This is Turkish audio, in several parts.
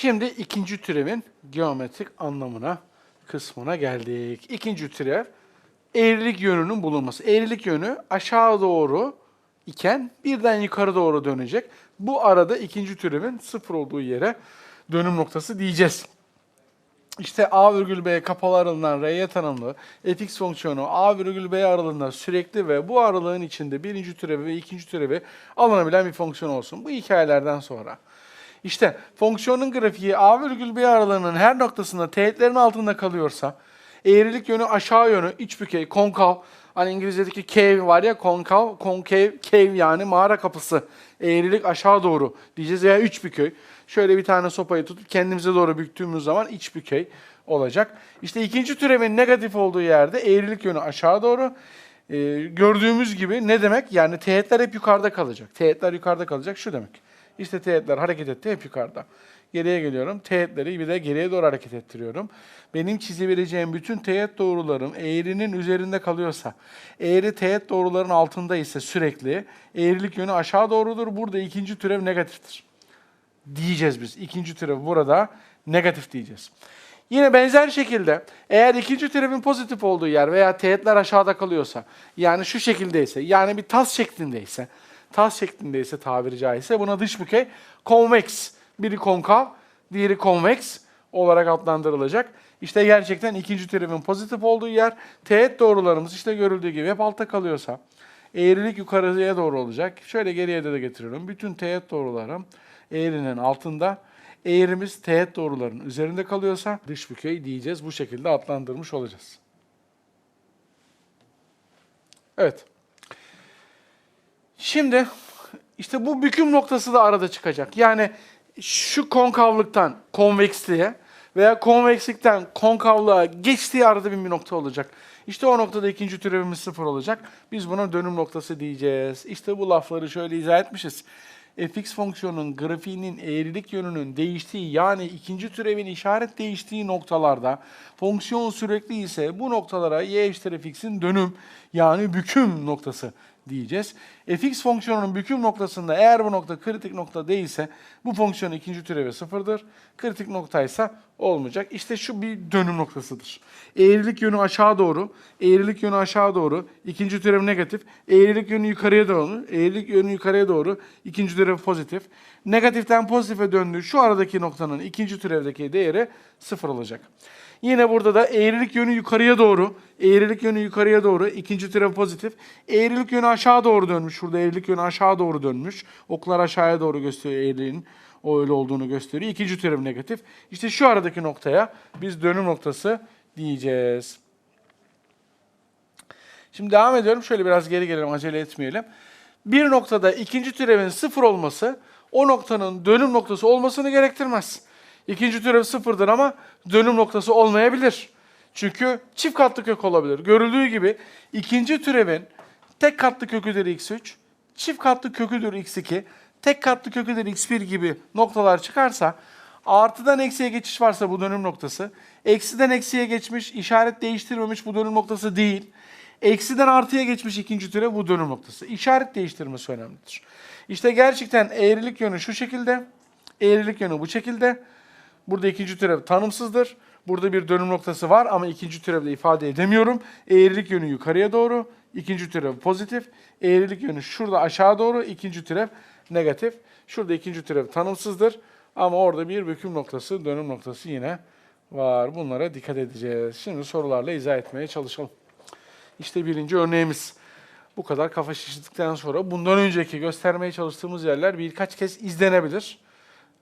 Şimdi ikinci türevin geometrik anlamına, kısmına geldik. İkinci türev eğrilik yönünün bulunması. Eğrilik yönü aşağı doğru iken birden yukarı doğru dönecek. Bu arada ikinci türevin sıfır olduğu yere dönüm noktası diyeceğiz. İşte A virgül B kapalı aralığından R'ye tanımlı fx fonksiyonu A virgül B aralığında sürekli ve bu aralığın içinde birinci türevi ve ikinci türevi alınabilen bir fonksiyon olsun. Bu hikayelerden sonra. İşte fonksiyonun grafiği A virgül B aralığının her noktasında teğetlerin altında kalıyorsa eğrilik yönü aşağı yönü iç bükey, konkav, hani İngilizce'deki cave var ya konkav, konkave, cave yani mağara kapısı. Eğrilik aşağı doğru diyeceğiz veya iç bükey. Şöyle bir tane sopayı tutup kendimize doğru büktüğümüz zaman iç bükey olacak. İşte ikinci türevin negatif olduğu yerde eğrilik yönü aşağı doğru. Ee, gördüğümüz gibi ne demek? Yani teğetler hep yukarıda kalacak. Teğetler yukarıda kalacak şu demek. İşte teğetler hareket etti hep yukarıda. Geriye geliyorum. Teğetleri bir de geriye doğru hareket ettiriyorum. Benim çizebileceğim bütün teğet doğrularım eğrinin üzerinde kalıyorsa, eğri teğet doğruların altında ise sürekli eğrilik yönü aşağı doğrudur. Burada ikinci türev negatiftir. Diyeceğiz biz. İkinci türev burada negatif diyeceğiz. Yine benzer şekilde eğer ikinci türevin pozitif olduğu yer veya teğetler aşağıda kalıyorsa, yani şu şekildeyse, yani bir tas şeklindeyse, tas şeklindeyse tabiri caizse buna dış bükey konveks, biri konkav, diğeri konveks olarak adlandırılacak. İşte gerçekten ikinci türevin pozitif olduğu yer, teğet doğrularımız işte görüldüğü gibi hep altta kalıyorsa, eğrilik yukarıya doğru olacak. Şöyle geriye de, de getiriyorum. Bütün teğet doğrularım eğrinin altında, eğrimiz teğet doğruların üzerinde kalıyorsa dış bükey diyeceğiz. Bu şekilde adlandırmış olacağız. Evet. Şimdi işte bu büküm noktası da arada çıkacak. Yani şu konkavlıktan konveksliğe veya konvekslikten konkavlığa geçtiği arada bir, nokta olacak. İşte o noktada ikinci türevimiz sıfır olacak. Biz buna dönüm noktası diyeceğiz. İşte bu lafları şöyle izah etmişiz. fx fonksiyonunun grafiğinin eğrilik yönünün değiştiği yani ikinci türevin işaret değiştiği noktalarda fonksiyon sürekli ise bu noktalara y eşittir fx'in dönüm yani büküm noktası diyeceğiz. fx fonksiyonunun büküm noktasında eğer bu nokta kritik nokta değilse bu fonksiyon ikinci türevi sıfırdır. Kritik noktaysa olmayacak. İşte şu bir dönüm noktasıdır. Eğrilik yönü aşağı doğru, eğrilik yönü aşağı doğru, ikinci türev negatif, eğrilik yönü yukarıya doğru, eğrilik yönü yukarıya doğru, ikinci türev pozitif. Negatiften pozitife döndüğü şu aradaki noktanın ikinci türevdeki değeri sıfır olacak. Yine burada da eğrilik yönü yukarıya doğru, eğrilik yönü yukarıya doğru, ikinci türev pozitif. Eğrilik yönü aşağı doğru dönmüş. Şurada eğrilik yönü aşağı doğru dönmüş. Oklar aşağıya doğru gösteriyor eğriliğin o öyle olduğunu gösteriyor. İkinci türev negatif. İşte şu aradaki noktaya biz dönüm noktası diyeceğiz. Şimdi devam ediyorum. Şöyle biraz geri gelelim, acele etmeyelim. Bir noktada ikinci türevin sıfır olması o noktanın dönüm noktası olmasını gerektirmez. İkinci türev sıfırdır ama dönüm noktası olmayabilir. Çünkü çift katlı kök olabilir. Görüldüğü gibi ikinci türevin tek katlı köküdür x3, çift katlı köküdür x2, tek katlı köküdür x1 gibi noktalar çıkarsa artıdan eksiye geçiş varsa bu dönüm noktası, eksiden eksiye geçmiş, işaret değiştirmemiş bu dönüm noktası değil. Eksiden artıya geçmiş ikinci türev bu dönüm noktası. İşaret değiştirmesi önemlidir. İşte gerçekten eğrilik yönü şu şekilde, eğrilik yönü bu şekilde. Burada ikinci türev tanımsızdır. Burada bir dönüm noktası var ama ikinci türevle ifade edemiyorum. Eğrilik yönü yukarıya doğru, ikinci türev pozitif. Eğrilik yönü şurada aşağı doğru, ikinci türev negatif. Şurada ikinci türev tanımsızdır ama orada bir büküm noktası, dönüm noktası yine var. Bunlara dikkat edeceğiz. Şimdi sorularla izah etmeye çalışalım. İşte birinci örneğimiz. Bu kadar kafa şişirdikten sonra bundan önceki göstermeye çalıştığımız yerler birkaç kez izlenebilir.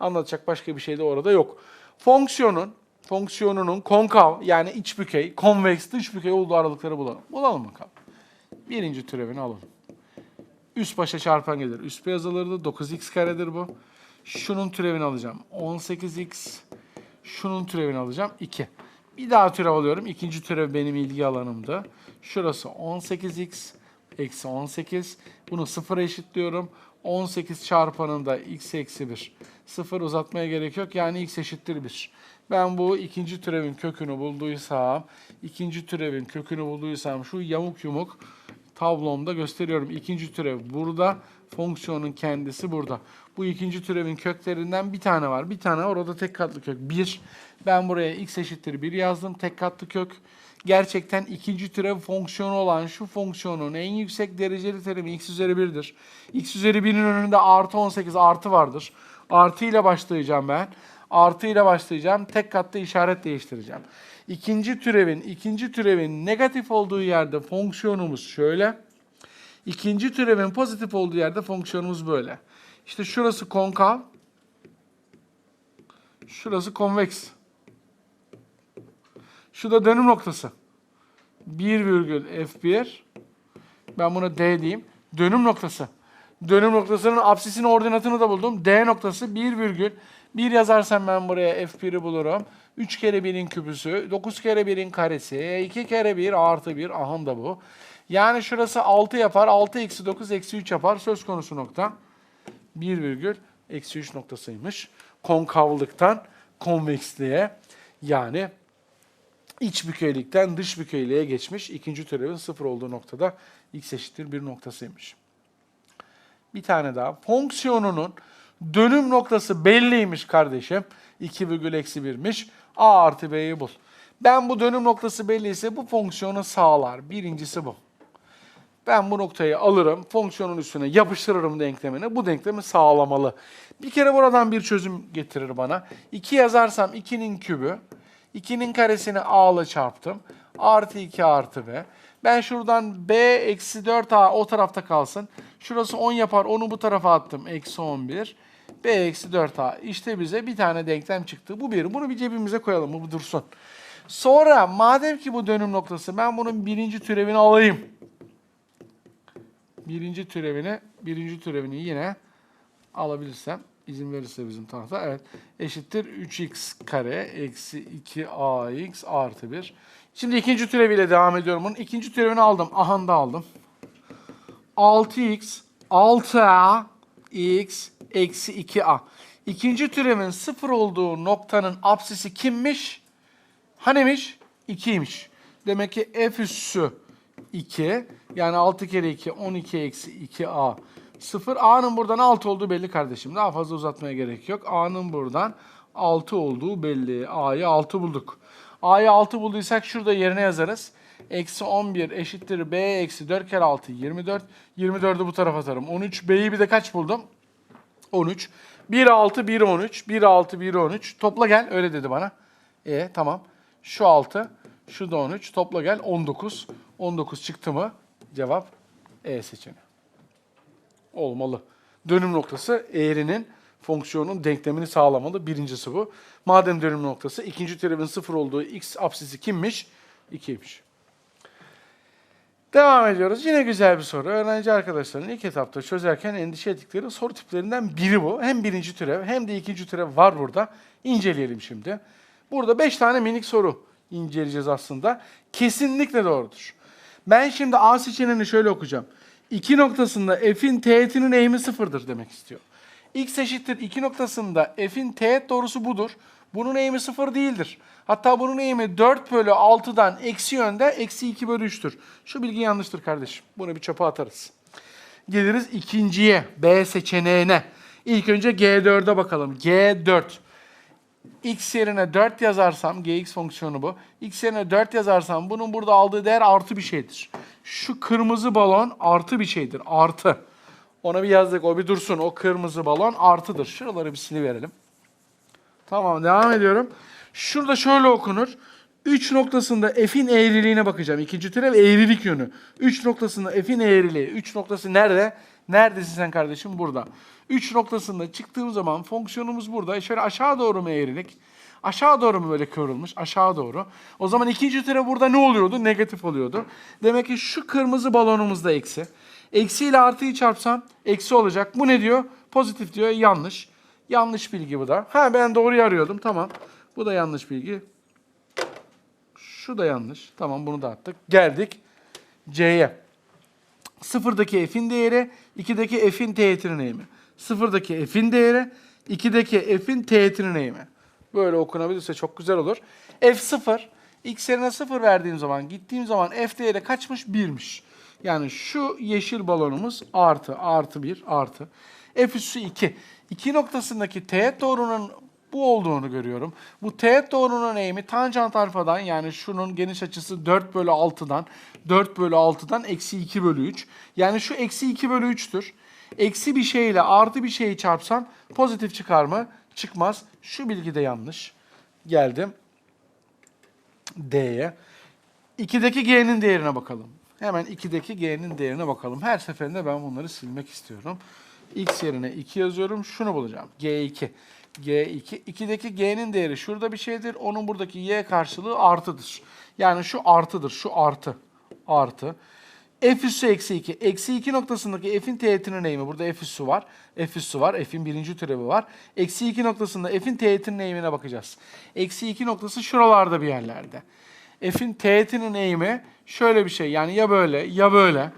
Anlatacak başka bir şey de orada yok. Fonksiyonun fonksiyonunun konkav yani iç bükey, konveks dış bükey olduğu aralıkları bulalım. Bulalım bakalım. Birinci türevini alalım. Üst başa çarpan gelir. Üst yazılırdı. 9x karedir bu. Şunun türevini alacağım. 18x. Şunun türevini alacağım. 2. Bir daha türev alıyorum. İkinci türev benim ilgi alanımdı. Şurası 18x eksi 18. Bunu sıfıra eşitliyorum. 18 çarpanında x eksi 1. Sıfır uzatmaya gerek yok. Yani x eşittir 1. Ben bu ikinci türevin kökünü bulduysam, ikinci türevin kökünü bulduysam şu yamuk yumuk tablomda gösteriyorum. İkinci türev burada, Fonksiyonun kendisi burada. Bu ikinci türevin köklerinden bir tane var. Bir tane var. O da tek katlı kök. 1. Ben buraya x eşittir 1 yazdım. Tek katlı kök. Gerçekten ikinci türev fonksiyonu olan şu fonksiyonun en yüksek dereceli terimi x üzeri 1'dir. x üzeri 1'in önünde artı 18 artı vardır. Artı ile başlayacağım ben. Artı ile başlayacağım. Tek katlı işaret değiştireceğim. İkinci türevin, ikinci türevin negatif olduğu yerde fonksiyonumuz şöyle. İkinci türevin pozitif olduğu yerde fonksiyonumuz böyle. İşte şurası konkav. Şurası konveks. Şu da dönüm noktası. 1 virgül F1. Ben buna D diyeyim. Dönüm noktası. Dönüm noktasının apsisin ordinatını da buldum. D noktası 1 virgül. 1 yazarsam ben buraya F1'i bulurum. 3 kere 1'in küpüsü, 9 kere 1'in karesi, 2 kere 1 artı 1. Aha da bu. Yani şurası 6 yapar. 6 eksi 9 eksi 3 yapar. Söz konusu nokta. 1 virgül eksi 3 noktasıymış. Konkavlıktan konveksliğe yani iç bükeylikten dış bükeyliğe geçmiş. İkinci türevin sıfır olduğu noktada x eşittir 1 noktasıymış. Bir tane daha. Fonksiyonunun dönüm noktası belliymiş kardeşim. 2 virgül eksi 1'miş. A artı B'yi bul. Ben bu dönüm noktası belliyse bu fonksiyonu sağlar. Birincisi bu. Ben bu noktayı alırım, fonksiyonun üstüne yapıştırırım denklemini. Bu denklemi sağlamalı. Bir kere buradan bir çözüm getirir bana. 2 yazarsam 2'nin kübü, 2'nin karesini a ile çarptım. Artı 2 artı b. Ben şuradan b eksi 4a o tarafta kalsın. Şurası 10 yapar, onu bu tarafa attım. Eksi 11. b eksi 4a. İşte bize bir tane denklem çıktı. Bu bir. Bunu bir cebimize koyalım. Bu dursun. Sonra madem ki bu dönüm noktası ben bunun birinci türevini alayım birinci türevini, birinci türevini yine alabilirsem, izin verirse bizim tahta, evet, eşittir 3x kare eksi 2ax artı 1. Şimdi ikinci türeviyle devam ediyorum bunun. İkinci türevini aldım. Aha da aldım. 6x, 6a, x, eksi 2a. İkinci türevin sıfır olduğu noktanın apsisi kimmiş? Hanimiş? 2'ymiş. Demek ki f üssü 2. Yani 6 kere 2 12 eksi 2a 0. A'nın buradan 6 olduğu belli kardeşim. Daha fazla uzatmaya gerek yok. A'nın buradan 6 olduğu belli. A'yı 6 bulduk. A'yı 6 bulduysak şurada yerine yazarız. Eksi 11 eşittir B eksi 4 kere 6 24. 24'ü bu tarafa atarım. 13. B'yi bir de kaç buldum? 13. 1 6 1 13. 1 6 1 13. Topla gel öyle dedi bana. E tamam. Şu 6. Şu da 13. Topla gel 19. 19 çıktı mı? Cevap E seçeneği. Olmalı. Dönüm noktası eğrinin fonksiyonun denklemini sağlamalı. Birincisi bu. Madem dönüm noktası ikinci türevin sıfır olduğu x apsisi kimmiş? 2'ymiş. Devam ediyoruz. Yine güzel bir soru. Öğrenci arkadaşların ilk etapta çözerken endişe ettikleri soru tiplerinden biri bu. Hem birinci türev hem de ikinci türev var burada. İnceleyelim şimdi. Burada 5 tane minik soru inceleyeceğiz aslında. Kesinlikle doğrudur. Ben şimdi A seçeneğini şöyle okuyacağım. 2 noktasında f'in teğetinin eğimi sıfırdır demek istiyor. X eşittir 2 noktasında f'in teğet doğrusu budur. Bunun eğimi sıfır değildir. Hatta bunun eğimi 4 bölü 6'dan eksi yönde eksi 2 bölü 3'tür. Şu bilgi yanlıştır kardeşim. Bunu bir çöpe atarız. Geliriz ikinciye, B seçeneğine. İlk önce G4'e bakalım. G4 x yerine 4 yazarsam, gx fonksiyonu bu. x yerine 4 yazarsam bunun burada aldığı değer artı bir şeydir. Şu kırmızı balon artı bir şeydir. Artı. Ona bir yazdık. O bir dursun. O kırmızı balon artıdır. Şuraları bir siliverelim. Tamam devam ediyorum. Şurada şöyle okunur. 3 noktasında f'in eğriliğine bakacağım. İkinci türev eğrilik yönü. 3 noktasında f'in eğriliği. 3 noktası nerede? Neredesin sen kardeşim? Burada. 3 noktasında çıktığım zaman fonksiyonumuz burada. E şöyle aşağı doğru mu eğrilik? Aşağı doğru mu böyle kıvrılmış? Aşağı doğru. O zaman ikinci türev burada ne oluyordu? Negatif oluyordu. Demek ki şu kırmızı balonumuzda eksi. Eksi ile artıyı çarpsam eksi olacak. Bu ne diyor? Pozitif diyor. Yanlış. Yanlış bilgi bu da. Ha ben doğruyu arıyordum. Tamam. Bu da yanlış bilgi. Şu da yanlış. Tamam bunu da attık. Geldik C'ye. Sıfırdaki f'in değeri, 2'deki f'in teğetinin eğimi. Sıfırdaki f'in değeri, 2'deki f'in teğetinin eğimi. Böyle okunabilirse çok güzel olur. f sıfır, x yerine sıfır verdiğim zaman, gittiğim zaman f değeri kaçmış? 1'miş. Yani şu yeşil balonumuz artı, artı 1, artı. F üssü 2. 2 noktasındaki teğet doğrunun bu olduğunu görüyorum. Bu teğet doğrunun eğimi tanjant alfadan yani şunun geniş açısı 4 bölü 6'dan 4 bölü 6'dan eksi 2 bölü 3. Yani şu eksi 2 bölü 3'tür. Eksi bir şeyle artı bir şeyi çarpsan pozitif çıkar mı? Çıkmaz. Şu bilgi de yanlış. Geldim D'ye. 2'deki G'nin değerine bakalım. Hemen 2'deki G'nin değerine bakalım. Her seferinde ben bunları silmek istiyorum. X yerine 2 yazıyorum. Şunu bulacağım. G2. G2. 2'deki G'nin değeri şurada bir şeydir. Onun buradaki Y karşılığı artıdır. Yani şu artıdır. Şu artı. Artı. F üssü eksi 2. Eksi 2 noktasındaki f'in teğetinin eğimi. Burada f üssü var. F üssü var. F'in birinci türevi var. Eksi 2 noktasında f'in teğetinin eğimine bakacağız. Eksi 2 noktası şuralarda bir yerlerde. F'in teğetinin eğimi şöyle bir şey. Yani ya böyle ya böyle.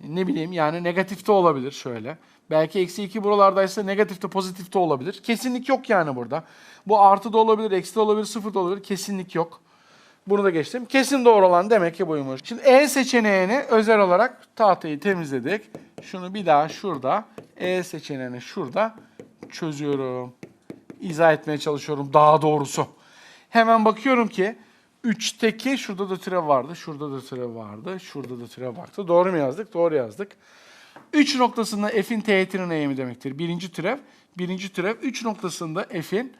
Ne bileyim yani negatifte olabilir şöyle. Belki eksi 2 buralardaysa negatifte pozitifte olabilir. Kesinlik yok yani burada. Bu artı da olabilir, eksi de olabilir, sıfır da olabilir. Kesinlik yok. Bunu da geçtim. Kesin doğru olan demek ki buymuş. Şimdi E seçeneğini özel olarak tahtayı temizledik. Şunu bir daha şurada E seçeneğini şurada çözüyorum. İzah etmeye çalışıyorum daha doğrusu. Hemen bakıyorum ki 3'teki şurada da türev vardı, şurada da türev vardı, şurada da türev vardı. Doğru mu yazdık? Doğru yazdık. 3 noktasında f'in teğetinin eğimi demektir. Birinci türev. Birinci türev 3 noktasında f'in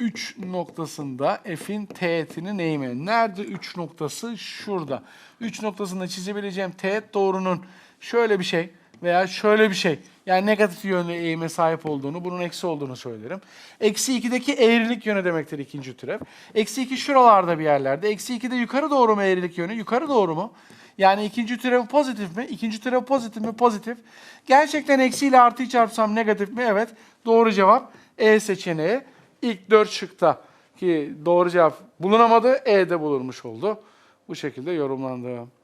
3 noktasında f'in teğetinin eğimi. Nerede 3 noktası? Şurada. 3 noktasında çizebileceğim teğet doğrunun şöyle bir şey veya şöyle bir şey. Yani negatif yönlü eğime sahip olduğunu, bunun eksi olduğunu söylerim. Eksi 2'deki eğrilik yönü demektir ikinci türev. Eksi 2 şuralarda bir yerlerde. Eksi 2'de yukarı doğru mu eğrilik yönü? Yukarı doğru mu? Yani ikinci türev pozitif mi? İkinci türev pozitif mi? Pozitif. Gerçekten eksiyle artıyı çarpsam negatif mi? Evet. Doğru cevap E seçeneği. İlk 4 şıkta ki doğru cevap bulunamadı. E'de bulunmuş oldu. Bu şekilde yorumlandı.